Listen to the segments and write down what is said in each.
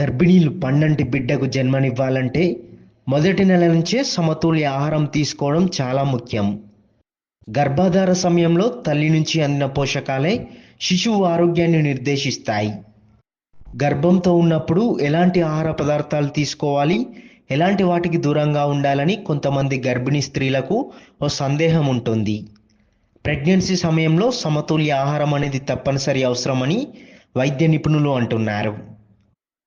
గర్భిణీలు పన్నంటి బిడ్డకు జన్మనివ్వాలంటే మొదటి నెల నుంచే సమతుల్య ఆహారం తీసుకోవడం చాలా ముఖ్యం. గర్భాధార సమయంలో తల్లి నుంచి అందిన పోషకాలే శిశువు ఆరోగ్యాన్ని నిర్దేశిస్తాయి. గర్భంతో ఉన్నప్పుడు ఎలాంటి ఆహార పదార్థాలు తీసుకోవాలి? ఎలాంటి వాటికి దూరంగా ఉండాలని కొంతమంది గర్భిణీ స్త్రీలకు ఓ సందేహం ఉంటుంది. ప్రెగ్నెన్సీ సమయంలో సమతుల్య ఆహారం అనేది తప్పనిసరి అవసరమని వైద్య నిపుణులు అంటున్నారు.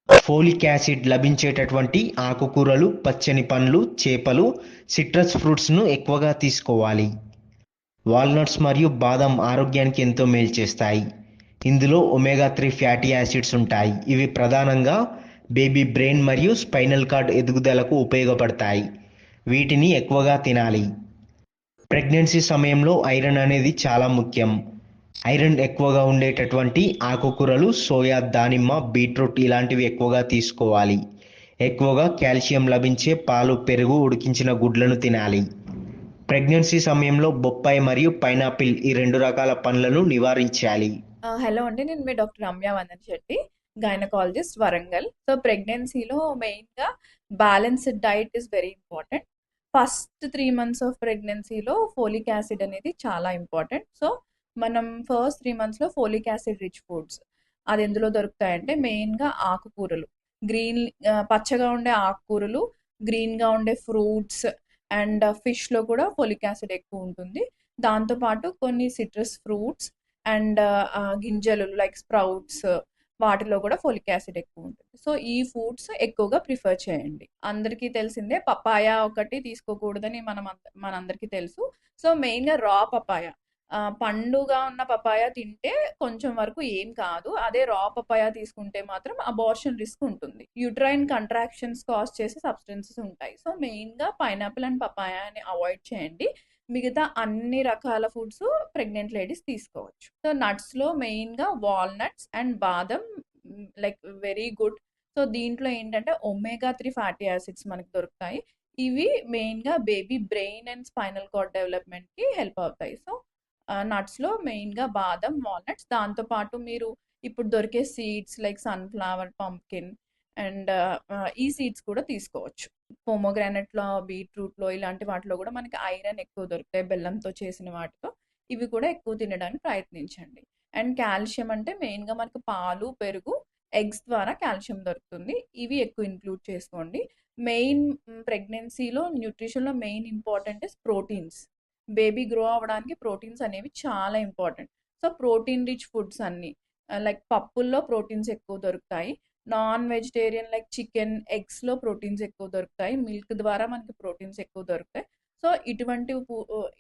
ఫోలిక్ యాసిడ్ లభించేటటువంటి ఆకుకూరలు పచ్చని పండ్లు చేపలు సిట్రస్ ఫ్రూట్స్ను ఎక్కువగా తీసుకోవాలి. వాల్నట్స్ మరియు బాదం ఆరోగ్యానికి ఎంతో మేలు చేస్తాయి. ఇందులో ఒమేగా త్రీ ఫ్యాటీ యాసిడ్స్ ఉంటాయి. ఇవి ప్రధానంగా బేబీ బ్రెయిన్ మరియు స్పైనల్ కార్డ్ ఎదుగుదలకు ఉపయోగపడతాయి. వీటిని ఎక్కువగా తినాలి. ప్రెగ్నెన్సీ సమయంలో ఐరన్ అనేది చాలా ముఖ్యం. ఐరన్ ఎక్కువగా ఉండేటటువంటి ఆకుకూరలు సోయా దానిమ్మ బీట్రూట్ ఇలాంటివి ఎక్కువగా తీసుకోవాలి. ఎక్కువగా కాల్షియం లభించే పాలు పెరుగు ఉడికించిన గుడ్లను తినాలి. ప్రెగ్నెన్సీ సమయంలో బొప్పాయి మరియు పైనాపిల్ ఈ రెండు రకాల పండ్లను నివారించాలి. హలో అండి నేను మీ doctor Ramya Vandan Shetty gynaecologist Warangal. So ప్రెగ్నెన్సీలో మెయిన్గా balanced diet is very important first three months of ప్రెగ్నెన్సీలో ఫోలిక్ యాసిడ్ అనేది చాలా ఇంపార్టెంట్ సో మనం ఫస్ట్ త్రీ మంత్స్లో ఫోలిక్ యాసిడ్ రిచ్ ఫుడ్స్ అది ఎందులో దొరుకుతాయంటే మెయిన్గా ఆకుకూరలు. గ్రీన్ పచ్చగా ఉండే ఆకుకూరలు గ్రీన్గా ఉండే ఫ్రూట్స్ అండ్ ఫిష్లో కూడా ఫోలిక్ యాసిడ్ ఎక్కువ ఉంటుంది. దాంతోపాటు కొన్ని సిట్రస్ ఫ్రూట్స్ అండ్ గింజలు లైక్ స్ప్రౌట్స్ వాటిలో కూడా ఫోలిక్ యాసిడ్ ఎక్కువ ఉంటుంది. సో ఈ ఫుడ్స్ ఎక్కువగా ప్రిఫర్ చేయండి. అందరికీ తెలిసిందే పపాయ ఒకటి తీసుకోకూడదని మనం మనందరికీ తెలుసు. సో మెయిన్గా రా పపాయ. పండుగా ఉన్న పపాయ తింటే కొంచెం వరకు ఏం కాదు. అదే రా పపాయ తీసుకుంటే మాత్రం అబార్షన్ రిస్క్ ఉంటుంది. యూట్రైన్ కంట్రాక్షన్స్ కాజ్ చేసే సబ్స్టెన్సెస్ ఉంటాయి. సో మెయిన్గా పైనాపిల్ అండ్ పపాయాని అవాయిడ్ చేయండి. మిగతా అన్ని రకాల ఫుడ్స్ ప్రెగ్నెంట్ లేడీస్ తీసుకోవచ్చు. సో నట్స్లో మెయిన్గా వాల్నట్స్ అండ్ బాదం లైక్ వెరీ గుడ్ సో దీంట్లో ఏంటంటే ఒమేగా త్రీ ఫ్యాటీ యాసిడ్స్ మనకి దొరుకుతాయి. ఇవి మెయిన్గా baby brain and spinal cord డెవలప్మెంట్కి హెల్ప్ అవుతాయి. సో నట్స్లో మెయిన్గా బాదం వాల్నట్స్. దాంతోపాటు మీరు ఇప్పుడు దొరికే seeds like sunflower pumpkin and ఈ సీడ్స్ కూడా తీసుకోవచ్చు. పోమోగ్రానెట్లో బీట్రూట్లో ఇలాంటి వాటిలో కూడా మనకి ఐరన్ ఎక్కువ దొరుకుతాయి బెల్లంతో చేసిన వాటితో. ఇవి కూడా ఎక్కువ తినడానికి ప్రయత్నించండి. అండ్ కాల్షియం అంటే మెయిన్గా మనకి పాలు పెరుగు ఎగ్స్ ద్వారా కాల్షియం దొరుకుతుంది. ఇవి ఎక్కువ ఇంక్లూడ్ చేసుకోండి. మెయిన్ ప్రెగ్నెన్సీలో న్యూట్రిషన్లో main important is proteins. Baby grow అవ్వడానికి ప్రోటీన్స్ అనేవి చాలా important. So protein rich foods అన్నీ లైక్ పప్పుల్లో ప్రోటీన్స్ ఎక్కువ దొరుకుతాయి. నాన్ వెజిటేరియన్ లైక్ చికెన్ ఎగ్స్లో ప్రోటీన్స్ ఎక్కువ దొరుకుతాయి. మిల్క్ ద్వారా మనకి ప్రోటీన్స్ ఎక్కువ దొరుకుతాయి. సో ఇటువంటి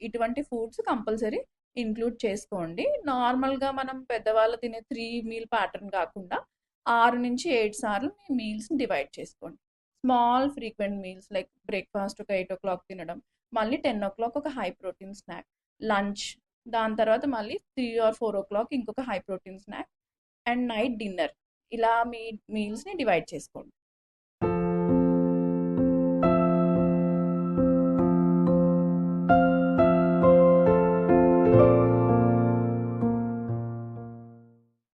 ఇటువంటి ఫుడ్స్ కంపల్సరీ ఇంక్లూడ్ చేసుకోండి. నార్మల్గా మనం పెద్దవాళ్ళు తినే త్రీ మీల్ ప్యాటర్న్ కాకుండా ఆరు నుంచి ఏడు సార్లు మీ మీల్స్ని డివైడ్ చేసుకోండి. Small frequent meals like breakfast ఒక ఎయిట్ ఓ క్లాక్ తినడం మళ్ళీ టెన్ ఓ క్లాక్ ఒక హై ప్రోటీన్ స్నాక్. లంచ్ దాని తర్వాత మళ్ళీ three or four o'clock ఇంకొక high protein snack. And night dinner. ఇలా మీ మీల్స్ని డివైడ్ చేసుకోండి.